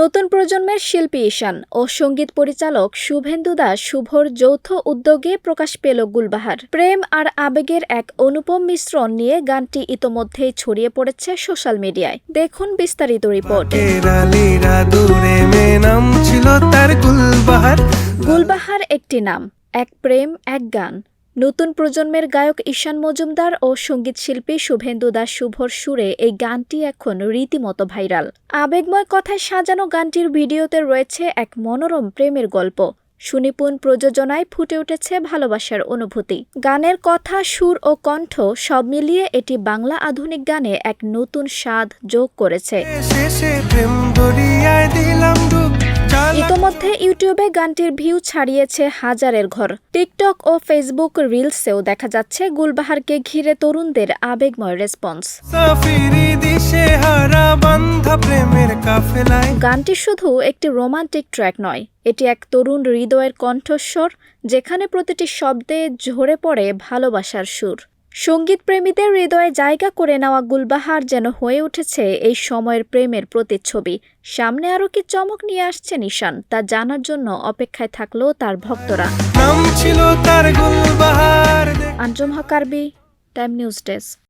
নতুন প্রজন্মের শিল্পী ঈশান ও সংগীত পরিচালক শুভেন্দু দাস শুভর যৌথ উদ্যোগে প্রকাশ পেল গুলবাহার। প্রেম আর আবেগের এক অনুপম মিশ্রণ নিয়ে গানটি ইতোমধ্যেই ছড়িয়ে পড়েছে সোশ্যাল মিডিয়ায়। দেখুন বিস্তারিত রিপোর্ট। গুলবাহার একটি নাম এক প্রেম এক গান। নতুন প্রজন্মের গায়ক ঈশান মজুমদার ও সঙ্গীতশিল্পী শুভেন্দু দাস শুভর সুরে এই গানটি এখন রীতিমতো ভাইরাল। আবেগময় কথায় সাজানো গানটির ভিডিওতে রয়েছে এক মনোরম প্রেমের গল্প। সুনিপুণ প্রযোজনায় ফুটে উঠেছে ভালোবাসার অনুভূতি। গানের কথা, সুর ও কণ্ঠ সব মিলিয়ে এটি বাংলা আধুনিক গানে এক নতুন স্বাদ যোগ করেছে। ইতোমধ্যে ইউটিউবে গানটির ভিউ ছাড়িয়েছে হাজারের ঘর। টিকটক ও ফেসবুক রিলসেও দেখা যাচ্ছে গুলবাহারকে ঘিরে তরুণদের আবেগময় রেসপন্স। গানটি শুধু একটি রোমান্টিক ট্র্যাক নয় এটি এক তরুণ হৃদয়ের কণ্ঠস্বর যেখানে প্রতিটি শব্দে ঝরে পড়ে ভালোবাসার সুর। সংগীত প্রেমীদের হৃদয়ে জায়গা করে নেওয়া গুলবাহার যেন হয়ে উঠেছে এই সময়ের প্রেমের প্রতিচ্ছবি। সামনে আরও কি চমক নিয়ে আসছে নিশান তা জানার জন্য অপেক্ষায় থাকল তার ভক্তরা। আঞ্জম হকারবি টাইম নিউজ ডেস্ক।